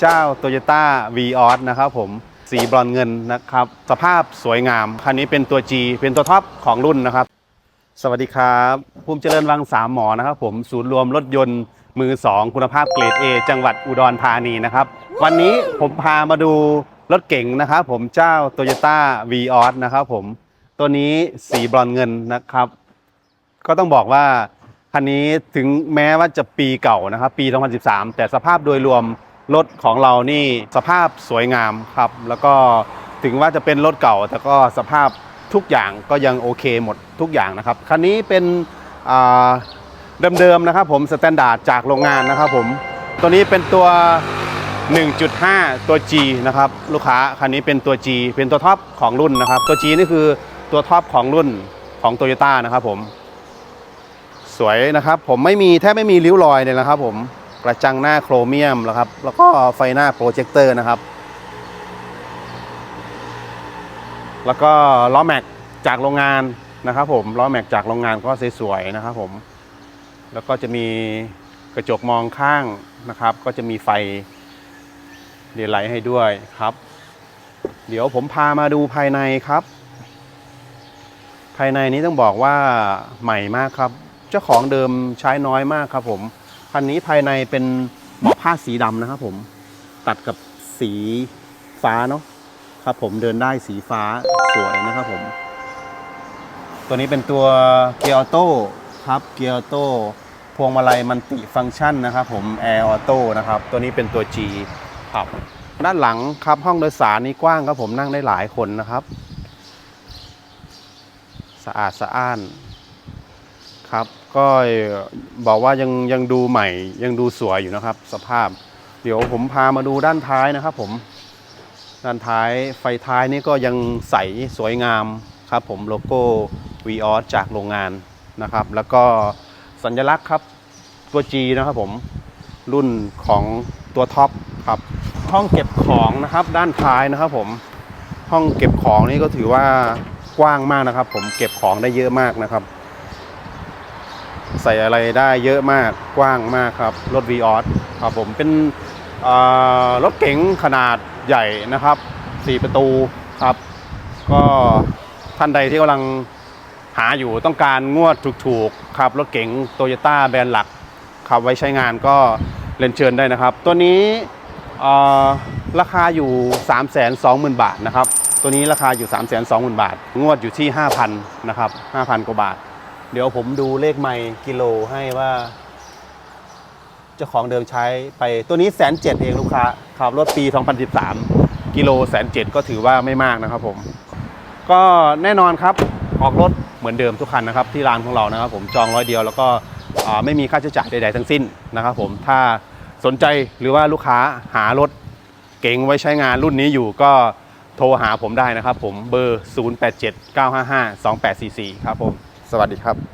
เจ้า Toyota V ออสนะครับผมสีบรอนเงินนะครับ สภาพสวยงาม คันนี้เป็นตัว G เป็นตัวท็อปของรุ่นนะครับ สวัสดีครับภูมิเจริญวังสามหมอนะครับผมศูนย์รวมรถยนต์มือ 2 คุณภาพเกรด A จังหวัดอุดรธานีนะครับ วันนี้ผมพามาดูรถเก๋งนะครับผมเจ้า Toyota V ออสนะครับผมตัวนี้สีบรอนเงินนะครับ ก็ต้องบอกว่าคันนี้ถึงแม้ว่าจะปีเก่านะครับ ปี 2013 แต่สภาพโดยรวม รถของเรานี่สภาพสวยงามครับ แล้วก็ถึงว่าจะเป็นรถเก่า แต่ก็สภาพทุกอย่างก็ยังโอเคหมดทุกอย่างนะครับ คันนี้เป็นเดิมๆนะครับผมสแตนดาร์ดจากโรงงานนะครับผมตัวนี้เป็นตัว 1.5 ตัว G นะครับลูกค้าคันนี้เป็นตัว G เป็นตัวท็อปของรุ่นนะครับตัว G นี่คือตัวท็อปของรุ่นของ Toyota นะครับผม สวยนะครับผมไม่มีแทบไม่มีริ้วรอยเลยนะครับผม กระจังหน้าโครเมียมนะครับ แล้วก็ไฟหน้าโปรเจคเตอร์นะครับ แล้วก็ล้อแม็กจากโรงงานนะครับ ผมล้อแม็กจากโรงงานก็สวยๆนะครับ ผม แล้วก็จะมีกระจกมองข้างนะครับ ก็จะมีไฟเดลไลท์ให้ด้วยครับ เดี๋ยวผมพามาดูภายในครับ ภายในนี้ต้องบอกว่าใหม่มากครับ เจ้าของเดิมใช้น้อยมากครับผม คันนี้ภายในเป็นเบาะผ้าสีดำนะครับผมตัดกับสีฟ้าเนาะครับผมเดินได้สีฟ้าสวยนะครับผม ตัวนี้เป็นตัวเกียร์ออโต้ครับเกียร์ออโต้พวงมาลัยมันติฟังก์ชันนะครับผมแอร์ออโต้นะครับ ตัวนี้เป็นตัว G ครับ ด้านหลังครับห้องโดยสารนี้กว้างครับผมนั่งได้หลายคนนะครับ สะอาดสะอ้าน ครับ ก็บอกว่ายังยังดูใหม่ยังดูสวยอยู่นะครับ สภาพ เดี๋ยวผมพามาดูด้านท้ายนะครับ ผม ด้านท้ายไฟท้ายนี่ก็ยังใสสวยงามครับผมโลโก้ v ีออจากโรงงานนะครับ แล้วก็สัญลักษณ์ครับตัว G นะครับผมรุ่นของตัวท็อปครับ ห้องเก็บของนะครับด้านท้ายนะครับผมห้องเก็บของนี่ก็ถือว่ากว้างมากนะครับ ผมเก็บของได้เยอะมากนะครับ ใส่อะไรได้เยอะมากกว้างมากครับ รถ v ีออครับผมเป็นรถเก๋งขนาดใหญ่นะครับ 4 ประตูครับ ก็ท่านใดที่กำลังหาอยู่ต้องการงวดถูกๆครับรถเก๋งโตโยต้าแบรนด์หลักขับไว้ใช้งานก็เรียนเชิญได้นะครับ ตัวนี้ราคาอยู่ 3 2 0 0 0 0 บาทนะครับ ตัวนี้ราคาอยู่ 3 2 0 0 0 0 บาท งวดอยู่ที่ 5,000 นะครับ 5,000 กว่าบาท เดี๋ยวผมดูเลขไมล์กิโลให้ว่าเจ้าของเดิมใช้ไปตัวนี้แสนเจ็ดเองลูกค้าขับรถปี 2013 กิโลแสนเจ็ดก็ถือว่าไม่มากนะครับผม ก็แน่นอนครับออกรถเหมือนเดิมทุกคันนะครับที่ร้านของเรานะครับผมจองร้อยเดียวแล้วก็ไม่มีค่าใช้จ่ายใด ๆ ทั้งสิ้นนะครับผมถ้าสนใจหรือว่าลูกค้าหารถเก๋งไว้ใช้งานรุ่นนี้อยู่ก็โทรหาผมได้นะครับผมเบอร์ 0879552844 ครับผม สวัสดีครับ